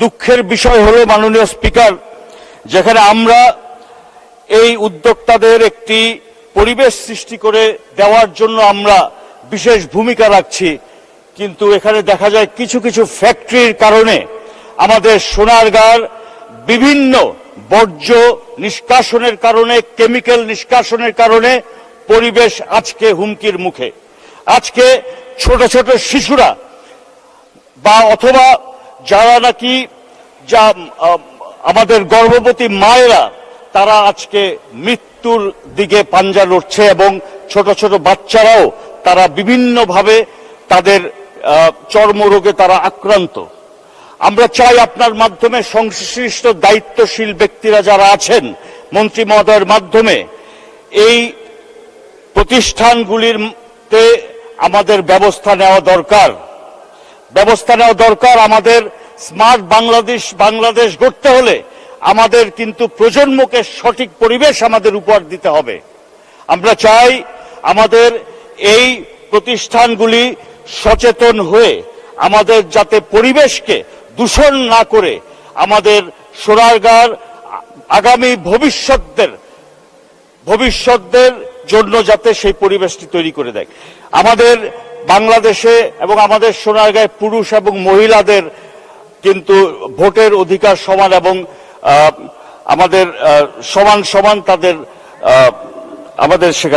দুঃখের বিষয় হলো, মাননীয় স্পিকার, যেখানে আমরা এই উদ্যোক্তাদের একটি পরিবেশ সৃষ্টি করে দেওয়ার জন্য আমরা বিশেষ ভূমিকা রাখছি। কিন্তু এখানে দেখা যায় কিছু কিছু ফ্যাক্টরির কারণে আমাদের সোনারগাঁর বিভিন্ন বর্জ্য নিষ্কাশনের কারণে, কেমিক্যাল নিষ্কাশনের কারণে পরিবেশ আজকে হুমকির মুখে। আজকে ছোট ছোট শিশুরা বা অথবা যারা নাকি যা আমাদের গর্ভবতী মায়েরা, তারা আজকে মৃত্যুর দিকে পাঞ্জা লড়ছে এবং ছোট ছোট বাচ্চারাও তারা বিভিন্নভাবে তাদের চর্মরোগে তারা আক্রান্ত। আমরা চাই আপনার মাধ্যমে সংশ্লিষ্ট দায়িত্বশীল ব্যক্তিরা যারা আছেন, মন্ত্রী মহোদয়ের মাধ্যমে, এই প্রতিষ্ঠানগুলিতে আমাদের ব্যবস্থা নেওয়া দরকার। ব্যবস্থা নেওয়া দরকার। আমাদের স্মার্ট বাংলাদেশ বাংলাদেশ গড়তে হলে আমাদের কিন্তু প্রজন্মকে সঠিক পরিবেশ আমাদের উপহার দিতে হবে। আমরা চাই আমাদের এই প্রতিষ্ঠানগুলি সচেতন হয়ে আমাদের যাতে পরিবেশকে দূষণ না করে আমাদের সোনারগাঁর আগামী ভবিষ্যৎদের ভবিষ্যৎদের জন্য যাতে সেই পরিবেশটি তৈরি করে দেয়। আমাদের বাংলাদেশে এবং আমাদের সোনারগাঁয় পুরুষ এবং মহিলাদের কিন্তু ভোটের অধিকার সমান এবং আমাদের সমান সমান তাদের আমাদের সেখানে